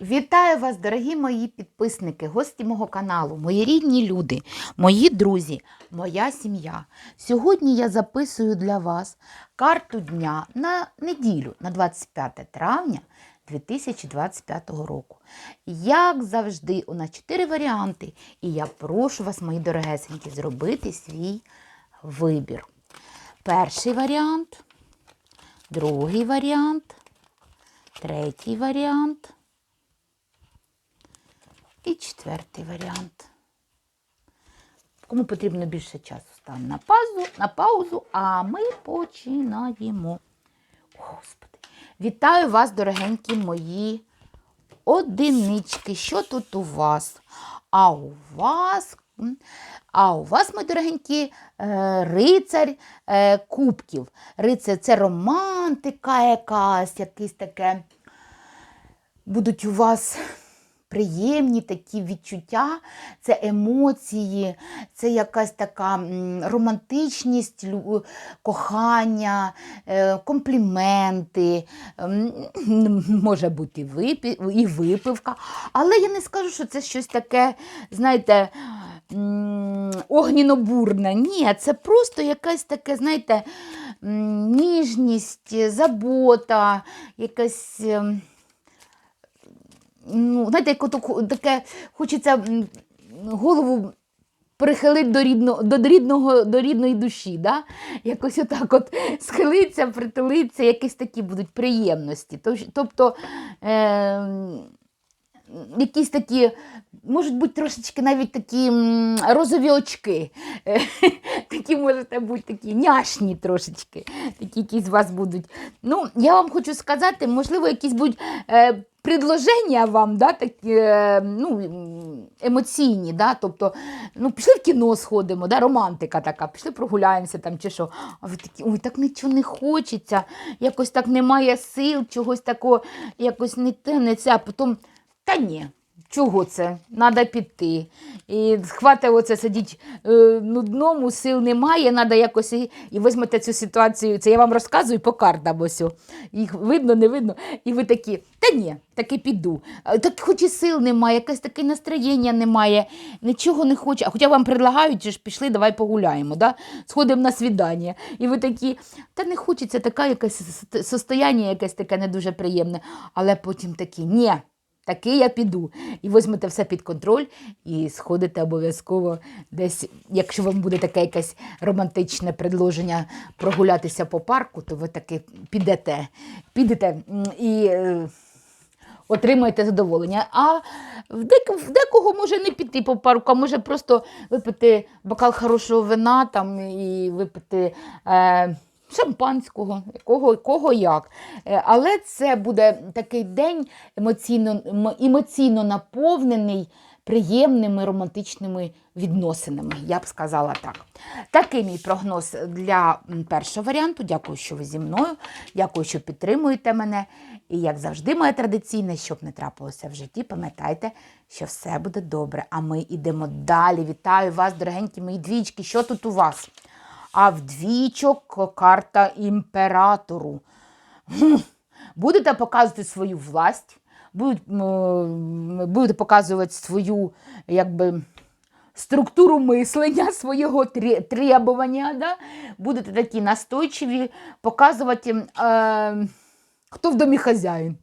Вітаю вас, дорогі мої підписники, гості мого каналу, мої рідні люди, мої друзі, моя сім'я. Сьогодні я записую для вас карту дня на неділю, на 25 травня 2025 року. Як завжди, у нас чотири варіанти, і я прошу вас, мої дорогесенькі, зробити свій вибір. Перший варіант, другий варіант, третій варіант. І четвертий варіант. Кому потрібно більше часу, ставимо на паузу, на паузу, а ми починаємо. Господи. Вітаю вас, дорогенькі мої одинички. Що тут у вас? А у вас, а у вас, мої дорогенькі, е, рицарь е, кубків. Рицар це романтика якась, якесь таке. Будуть у вас приємні такі відчуття, це емоції, це якась така романтичність, кохання, е, компліменти, ем, може бути і випивка. Але я не скажу, що це щось таке, знаєте, огнінобурне. Ні, це просто якась таке, знаєте, ніжність, забота, якась. Ну, знаєте, як ото таке хочеться голову прихилити до, рідно, до, рідного, до рідної душі. Да? Якось отак от схилиться, притулиться, якісь такі будуть приємності. Тобто е, якісь такі, можуть бути трошечки навіть такі розові очки. Такі можете бути такі няшні трошечки, такі якісь у вас будуть. Ну, я вам хочу сказати, можливо, якісь будуть е, предложення вам, да, такі, е, ну, емоційні, да, тобто, ну, пішли в кіно сходимо, да, романтика така, пішли прогуляємося там чи що. А ви такі, ой, так нічого не хочеться, якось так немає сил, чогось такого, якось не те, не це, а потім, та ні. Чого це? Надо піти. І хватить оце сидіть е, нудному, сил немає, треба якось і, візьмете цю ситуацію. Це я вам розказую по картам ось. Їх видно, не видно. І ви такі, та ні, таки піду. Так хоч і сил немає, якесь таке настроєння немає, нічого не хочу. А хоча вам предлагають, ж пішли, давай погуляємо, да? сходимо на свідання. І ви такі, та не хочеться, таке якесь состояння якесь таке не дуже приємне. Але потім такі, ні. Таки я піду. І візьмете все під контроль і сходите обов'язково десь, якщо вам буде таке якесь романтичне предложення прогулятися по парку, то ви таки підете, підете і е, отримаєте задоволення. А в, в декого може не піти по парку, а може просто випити бокал хорошого вина там, і випити. Е, Шампанського, кого, кого як. Е, Але це буде такий день емоційно, емоційно наповнений приємними романтичними відносинами, я б сказала так. Такий мій прогноз для першого варіанту. Дякую, що ви зі мною. Дякую, що підтримуєте мене. І як завжди, моє традиційне, щоб не трапилося в житті, пам'ятайте, що все буде добре. А ми йдемо далі. Вітаю вас, дорогенькі мої двічки. Що тут у вас? А в двічок карта імператору. Будете показувати свою власть, будете показувати свою якби, структуру мислення, свого требування. Да? Будете такі настойчиві, показувати, е, хто в домі хазяїн.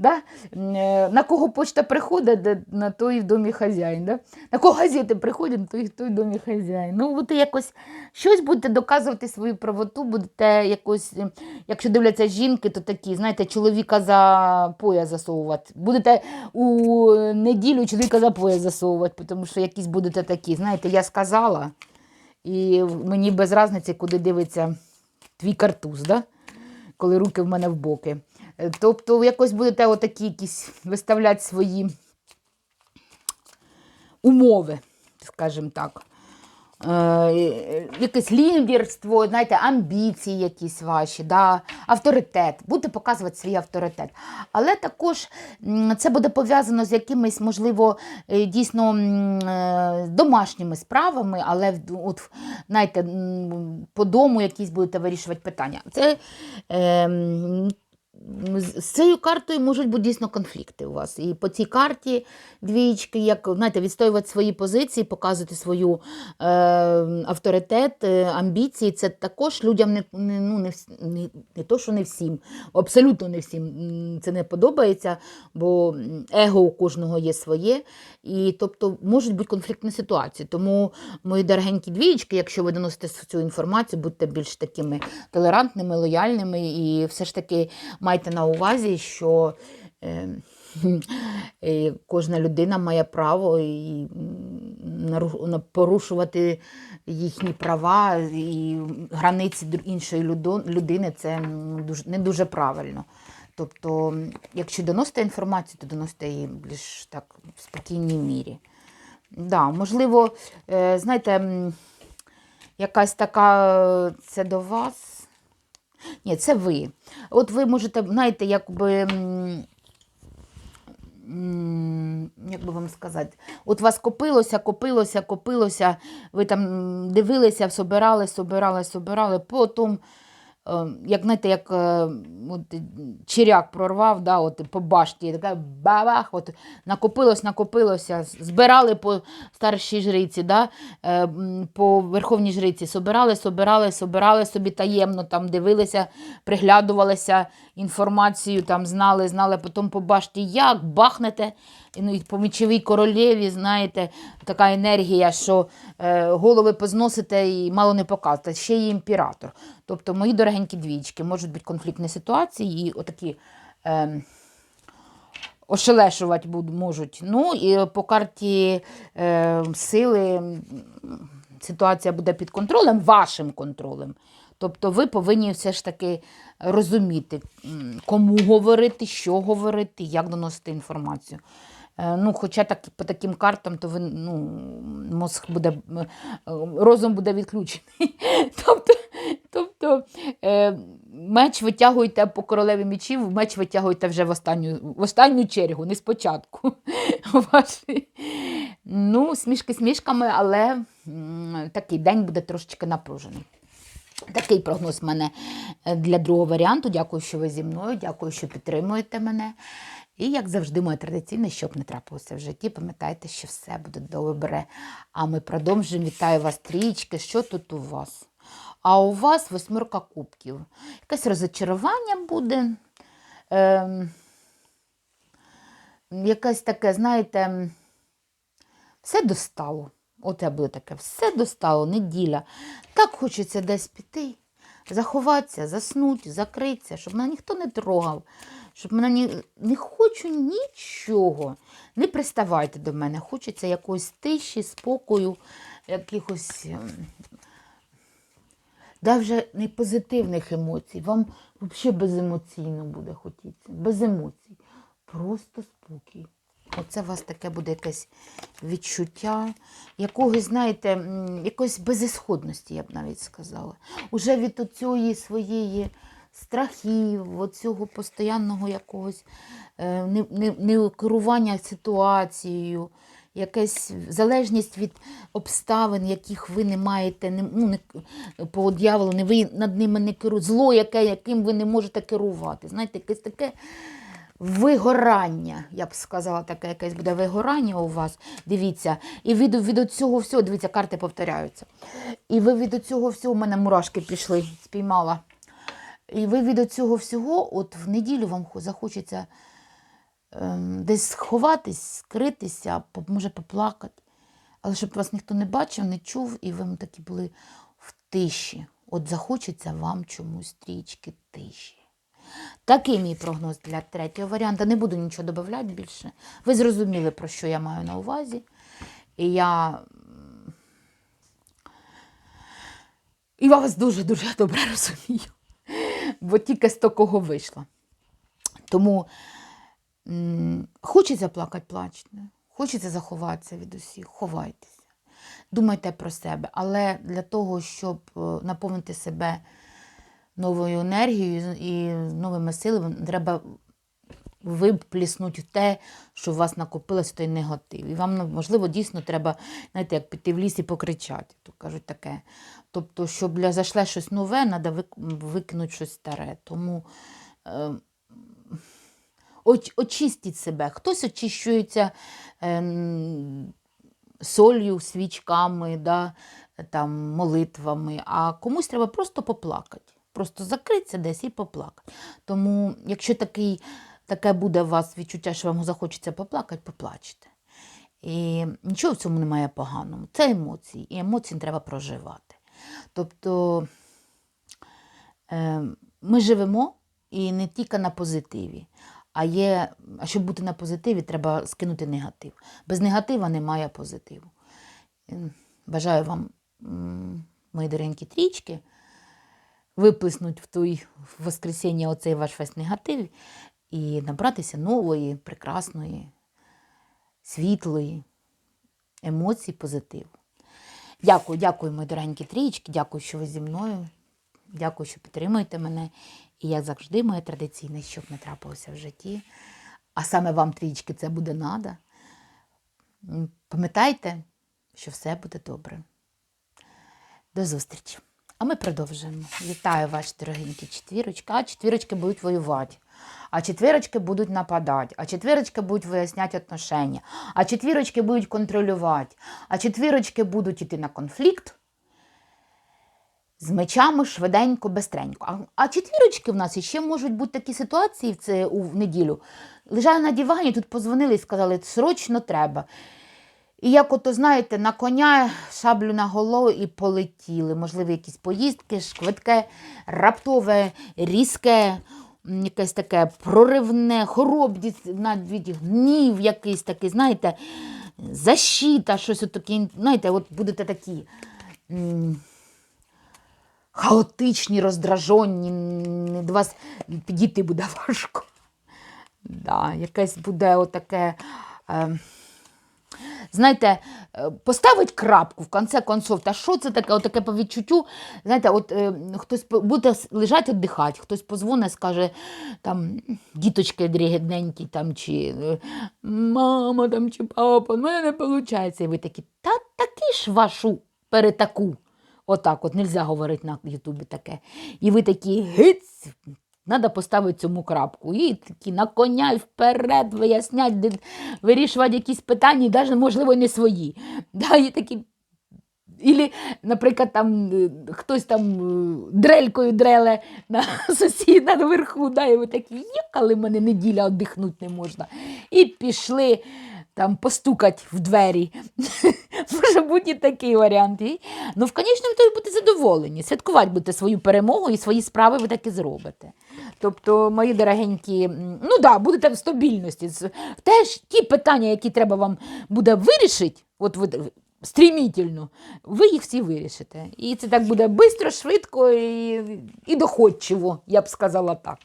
Да? Е, На кого почта приходить, на той в домі хазяїн. Да? На кого газети приходять, на той, той в домі хазяїн. Ну, от якось щось будете доказувати свою правоту, будете якось, е, якщо дивляться жінки, то такі, знаєте, чоловіка за пояс засовувати. Будете у неділю чоловіка за пояс засовувати, тому що якісь будете такі, знаєте, я сказала, і мені без різниці, куди дивиться твій картуз, да? коли руки в мене в боки. Е, Тобто якось будете отакі якісь виставляти свої умови, скажімо так. Е, якесь лідерство, знаєте, амбіції якісь ваші, да, авторитет. Будете показувати свій авторитет. Але також це буде пов'язано з якимись, можливо, е, дійсно домашніми справами, але от, знаєте, по дому якісь будете вирішувати питання. Це е, з цією картою можуть бути дійсно конфлікти у вас. І по цій карті двічки, як знаєте, відстоювати свої позиції, показувати свою е, авторитет, е, амбіції. Це також людям не, не, ну, не, не, не то, що не всім, абсолютно не всім це не подобається, бо его у кожного є своє. І тобто можуть бути конфліктні ситуації. Тому, мої дорогенькі двієчки, якщо ви доносите цю інформацію, будьте більш такими толерантними, лояльними і все ж таки майте на увазі, що. Е, Кожна людина має право і порушувати їхні права і границі іншої людини це не дуже правильно. Тобто, якщо доносите інформацію, то доносите її більш так в спокійній мірі. Да, можливо, е, знаєте, якась така е, це до вас. Ні, це ви. От ви можете, знаєте, якби. Як би вам сказати, от вас копилося, копилося, копилося, ви там дивилися, собирали, собирали, собирали, потім, як знаєте, як е, от, е, черяк прорвав, да, от, по башті, така бабах, от, накопилось, накопилося, збирали по старшій жриці, да, е, по верховній жриці, собирали, собирали, собирали собі таємно, там дивилися, приглядувалися інформацію, там знали, знали, потім по башті як, бахнете, ну, і по мечовій королеві, знаєте, така енергія, що е, голови позносите і мало не показуєте. Ще є імператор. Тобто, мої дорогенькі двічки, можуть бути конфліктні ситуації і отакі. Е, Ошелешувати можуть. Ну і по карті е, сили ситуація буде під контролем, вашим контролем. Тобто ви повинні все ж таки розуміти, кому говорити, що говорити, як доносити інформацію. Е, Ну, хоча так, по таким картам, то ви, ну, мозг буде, е, розум буде відключений. тобто, тобто е, меч витягуйте по королеві мечів, меч витягуйте вже в останню, в останню чергу, не спочатку. Ваші. Ну, смішки смішками, але такий день буде трошечки напружений. Такий прогноз в мене е, для другого варіанту. Дякую, що ви зі мною. Дякую, що підтримуєте мене. І, як завжди, моє традиційне, щоб не трапилося в житті, пам'ятайте, що все буде добре. А ми продовжуємо. Вітаю вас, трічки. Що тут у вас? А у вас восьмерка кубків. Якесь розочарування буде. Ем, якесь таке, знаєте, все достало. От я буде таке, все достало, неділя. Так хочеться десь піти, заховатися, заснути, закритися, щоб мене ніхто не трогав, щоб мене ні... не хочу нічого. Не приставайте до мене. Хочеться якоїсь тиші, спокою, якихось. ем, не позитивних емоцій. Вам взагалі беземоційно буде хотіться. Без емоцій. Просто спокій. Оце у вас таке буде якесь відчуття, якогось, знаєте, якоїсь безісходності, я б навіть сказала. Уже від оцієї своєї страхів, оцього постоянного якогось е, керування ситуацією, якась залежність від обставин, яких ви не маєте, не, ну, не, по дьяволу, не, ви над ними не керуєте, зло, яке, яким ви не можете керувати. Знаєте, якесь таке вигорання, я б сказала, таке якесь буде вигорання у вас. Дивіться, і від, від цього всього, дивіться, карти повторяються. І ви від цього всього, у мене мурашки пішли, спіймала. І ви від цього всього, от в неділю вам захочеться ем, десь сховатись, скритися, може поплакати. Але щоб вас ніхто не бачив, не чув, і ви такі були в тиші. От захочеться вам чомусь трічки тиші. Такий мій прогноз для третього варіанта. Не буду нічого додавати більше. Ви зрозуміли, про що я маю на увазі. І я. І я вас дуже-дуже добре розумію. Бо тільки з такого вийшло. Тому м, хочеться плакати, плачте. Хочеться заховатися від усіх, ховайтеся. Думайте про себе. Але для того, щоб е, наповнити себе новою енергією і новими силами, треба випліснути те, що у вас накопилось, той негатив. І вам, ну, можливо, дійсно треба, знаєте, як піти в ліс і покричати, то кажуть таке. Тобто, щоб для зашле щось нове, треба викинути щось старе. Тому е, оч- очистіть себе. Хтось очищується ем, солью, свічками, да, там, молитвами, а комусь треба просто поплакати. Просто закритися десь і поплакати. Тому, якщо такий, таке буде у вас відчуття, що вам захочеться поплакати, поплачте. І нічого в цьому немає поганого. Це емоції, і емоції треба проживати. Тобто е, ми живемо і не тільки на позитиві, а є, а щоб бути на позитиві, треба скинути негатив. Без негатива немає позитиву. Е, Бажаю вам, мої доренькі трічки, виплеснуть в той в воскресіння оцей ваш весь негатив і набратися нової, прекрасної, світлої емоцій, позитиву. Дякую, дякую, мої дорогенькі трієчки, дякую, що ви зі мною. Дякую, що підтримуєте мене. І як завжди, моє традиційне, щоб не трапилося в житті. А саме вам, трієчки, це буде надо. Пам'ятайте, що все буде добре. До зустрічі. А ми продовжуємо. Вітаю вас, дорогенькі четвірочки. А четвірочки будуть воювати. А четвірочки будуть нападати, а четвірочки будуть виясняти отношення, а четвірочки будуть контролювати, а четвірочки будуть йти на конфлікт з мечами швиденько, бестренько. А, а четвірочки в нас іще можуть бути такі ситуації в, це, у, в неділю. Лежали на дивані, тут позвонили і сказали, срочно треба. І як ото, знаєте, на коня шаблю на голову і полетіли. Можливо, якісь поїздки, швидке, раптове, різке, якесь таке проривне, хоробність, навіть гнів якийсь такий, знаєте, защита, щось отаке, знаєте, от будете такі. Хаотичні, роздражені, до вас підійти буде важко. Да, якесь буде отаке. Е, знаєте, е, поставить крапку в кінці концов. Та що це таке? Отаке по відчуттю. Знаєте, от е, хтось буде лежати віддихати, хтось позвонить, скаже, там, діточки дрігідненькі, там, чи е, мама там, чи папа, в мене не виходить. І ви такі, та таки ж вашу перетаку. Отак, от нельзя говорити на Ютубі таке. І ви такі гиць, Треба поставити цьому крапку. І такі на коня і вперед вияснять, вирішувати якісь питання, і навіть, можливо, не свої. Да, і такі... Ілі, наприклад, там е, хтось там е, дрелькою дреле на сусіда наверху, да, і ви такі, їхали мене неділя, віддихнути не можна. І пішли там постукати в двері. Може бути такий варіант. Ну, в конечному то ви будете задоволені. Святкувати будете свою перемогу і свої справи ви так і зробите. Тобто, мої дорогенькі, ну да, будете в стабільності. Теж ті питання, які треба вам буде вирішити, от ви стрімітельно, ви їх всі вирішите. І це так буде швидко, швидко і, і доходчиво, я б сказала так.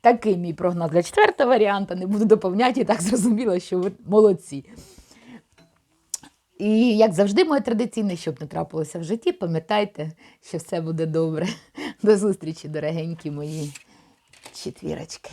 Такий мій прогноз для четвертого варіанта. Не буду доповняти, і так зрозуміло, що ви молодці. І як завжди, моє традиційне, щоб не трапилося в житті, пам'ятайте, що все буде добре. До зустрічі, дорогенькі мої четвірочки.